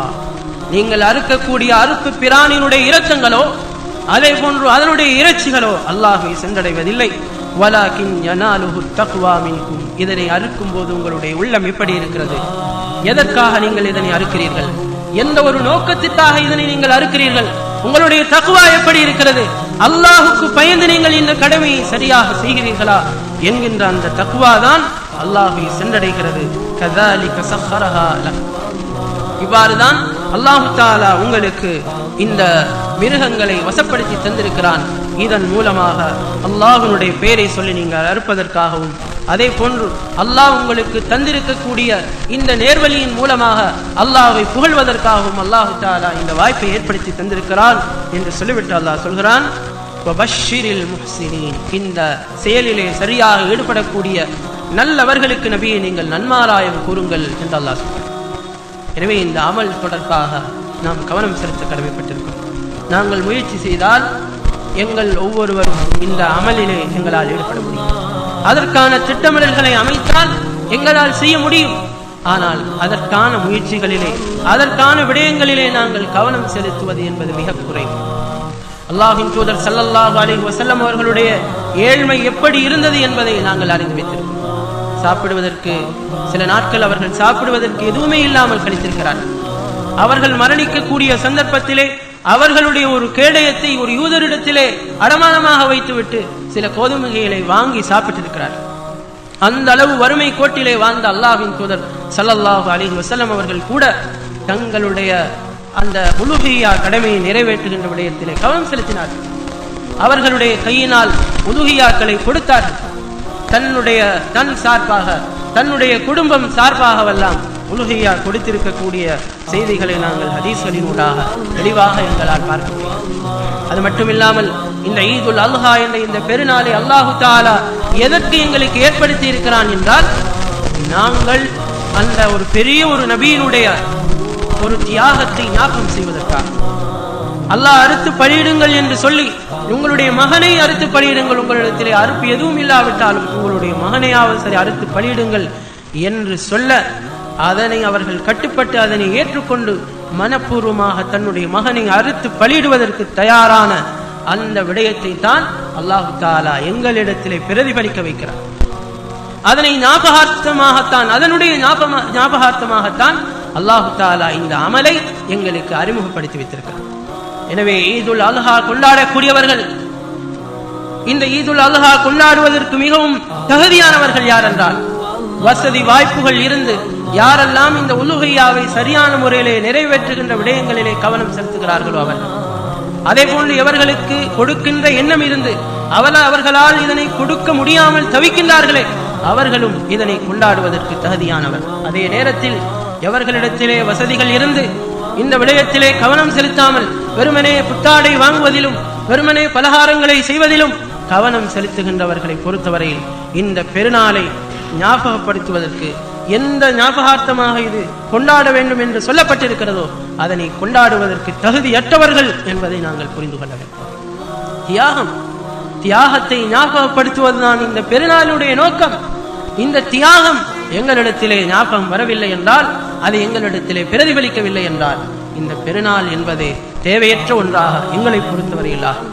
அல்லாஹா நீங்கள் அறுக்கக்கூடிய அறுப்பு பிராணியினுடைய இறக்கங்களோ அதே போன்று அதனுடைய இறைச்சிகளோ அல்லாஹை சென்றடைவதில்லை. யனாலுஹு தக்வா மின்கும். இதனை அறுக்கும் போது உங்களுடைய உள்ளம் எப்படி இருக்கிறது? எதற்காக நீங்கள் இதனை அறுக்கிறீர்கள்? எந்த ஒரு நோக்கத்திற்காக இதனை நீங்கள் அறுக்கிறீர்கள்? உங்களுடைய தகுவா எப்படி இருக்கிறது? அல்லாஹுக்கு பயந்து நீங்கள் இந்த கடமையை சரியாக செய்கிறீர்களா? என்கின்ற அந்த தக்குவா தான் அல்லாஹை சென்றடைகிறது கதாலி சஹரஹா இவ்வாறுதான் அல்லாஹு தாலா உங்களுக்கு இந்த மிருகங்களை வசப்படுத்தி தந்திருக்கிறான். இதன் மூலமாக அல்லாஹனுடைய பெயரை சொல்லி நீங்கள் அறுப்பதற்காகவும் அதே போன்று அல்லாஹ் உங்களுக்கு தந்திருக்கக்கூடிய இந்த நேர்வழியின் மூலமாக அல்லாஹை புகழ்வதற்காகவும் அல்லாஹு தாலா இந்த வாய்ப்பை ஏற்படுத்தி தந்திருக்கிறான் என்று சொல்லிவிட்டு அல்லாஹ் சொல்கிறான் இந்த செயலிலே சரியாக ஈடுபடக்கூடிய நல்லவர்களுக்கு நபியை நீங்கள் நன்மாராயம் கூறுங்கள் என்று அல்லாஹ் சொல்கிறார் எனவே இந்த அமல் தொடர்பாக நாம் கவனம் செலுத்த கடமைப்பட்டிருக்கிறோம். நாங்கள் முயற்சி செய்தால் எங்கள் ஒவ்வொருவரும் இந்த அமலிலே எங்களால் ஈடுபட முடியும். அதற்கான திட்டமிடல்களை அமைத்தால் எங்களால் செய்ய முடியும். ஆனால் அதற்கான முயற்சிகளிலே அதற்கான விடயங்களிலே நாங்கள் கவனம் செலுத்துவது என்பது மிக குறைவு. அல்லாஹின் தூதர் ஸல்லல்லாஹு அலி வசல்லம் அவர்களுடைய ஏழ்மை எப்படி இருந்தது என்பதை நாங்கள் அறிந்து வைத்திருக்கிறோம். சாப்பிடுவதற்கு சில நாட்கள் அவர்கள் சாப்பிடுவதற்கு எதுவுமே இல்லாமல் கழித்திருக்கிறார்கள் அவர்கள் மரணிக்கக்கூடிய சந்தர்ப்பத்திலே அவர்களுடைய ஒரு கேடயத்தை ஒரு யூதரிடத்திலே அடமானமாக வைத்துவிட்டு சில கோதுமைகளை வாங்கி சாப்பிட்டிருக்கிறார்கள் அந்த அளவு வறுமை கோட்டிலே வாழ்ந்த அல்லாஹ்வின் தூதர் சல்லல்லாஹு அலி வசல்லம் அவர்கள் கூட தங்களுடைய அந்த உலுகியா கடமையை நிறைவேற்றுகின்ற விடயத்திலே கவனம் செலுத்தினார்கள். அவர்களுடைய கையினால் உலுகியாக்களை கொடுத்தார்கள். தன்னுடைய தன் சார்பாக தன்னுடைய குடும்பம் சார்பாகவெல்லாம் உலகையா கொடுத்திருக்கக்கூடிய செய்திகளை நாங்கள் ஹதீஸ்களின் ஊடாக தெளிவாக எங்களால் பார்க்க முடியும். அது மட்டுமில்லாமல் இந்த ஈதுல் அல்ஹா என்ற இந்த பெருநாளை அல்லாஹு தாலா எதற்கு எங்களுக்கு ஏற்படுத்தி இருக்கிறான் என்றால் நாங்கள் அந்த ஒரு பெரிய ஒரு நபியினுடைய ஒரு தியாகத்தை ஞாபகம் செய்வதற்காக. அல்லாஹ் அறுத்து பலியிடுங்கள் என்று சொல்லி உங்களுடைய மகனை அறுத்து பலியிடுங்கள் உங்களிடத்திலே அறுப்பு எதுவும் இல்லாவிட்டாலும் உங்களுடைய மகனையாவது சரி அறுத்து பலியிடுங்கள் என்று சொல்ல அதனை அவர்கள் கட்டுப்பட்டு அதனை ஏற்றுக்கொண்டு மனப்பூர்வமாக தன்னுடைய மகனை அறுத்து பலியிடுவதற்கு தயாரான அந்த விடயத்தை தான் அல்லாஹு தாலா எங்களிடத்திலே பிரதிபலிக்க வைக்கிறார். அதனை ஞாபகார்த்தமாகத்தான் அதனுடைய ஞாபகார்த்தமாகத்தான் அல்லாஹு தாலா இந்த அமலை எங்களுக்கு அறிமுகப்படுத்தி வைத்திருக்கிறார். எனவே ஈதுல் அல்ஹா கொண்டாடக்கூடியவர்கள் இந்த ஈதுல் அல்ஹா கொண்டாடுவதற்கு மிகவும் தகுதியானவர்கள் யார் என்றால் வசதி வாய்ப்புகள் இருந்து யாரெல்லாம் இந்த உலுகையாவை சரியான முறையிலே நிறைவேற்றுகின்ற விடயங்களிலே கவனம் செலுத்துகிறார்களோ அவர்கள். அதே போன்று எவர்களுக்கு கொடுக்கின்ற எண்ணம் இருந்து அவள அவர்களால் இதனை கொடுக்க முடியாமல் தவிக்கின்றார்களே அவர்களும் இதனை கொண்டாடுவதற்கு தகுதியானவர். அதே நேரத்தில் எவர்களிடத்திலே வசதிகள் இருந்து இந்த விடயத்திலே கவனம் செலுத்தாமல் வெறுமனே புத்தாடை வாங்குவதிலும் வெறுமனே பலகாரங்களை செய்வதிலும் கவனம் செலுத்துகின்றவர்களை பொறுத்தவரையில் இந்த பெருநாளை ஞாபகப்படுத்துவதற்கு எந்த ஞாபகார்த்தமாக இது கொண்டாட வேண்டும் என்று சொல்லப்பட்டிருக்கிறதோ அதனை கொண்டாடுவதற்கு தகுதியற்றவர்கள் என்பதை நாங்கள் புரிந்து கொள்ள வேண்டும். தியாகம் தியாகத்தை ஞாபகப்படுத்துவதுதான் இந்த பெருநாளுடைய நோக்கம். இந்த தியாகம் எங்களிடத்திலே ஞாபகம் வரவில்லை என்றால் அது எங்களிடத்திலே பிரதிபலிக்கவில்லை என்றால் இந்த பெருநாள் என்பதே தேவையற்ற ஒன்றாக எங்களை பொறுத்தவரையில் ஆகும்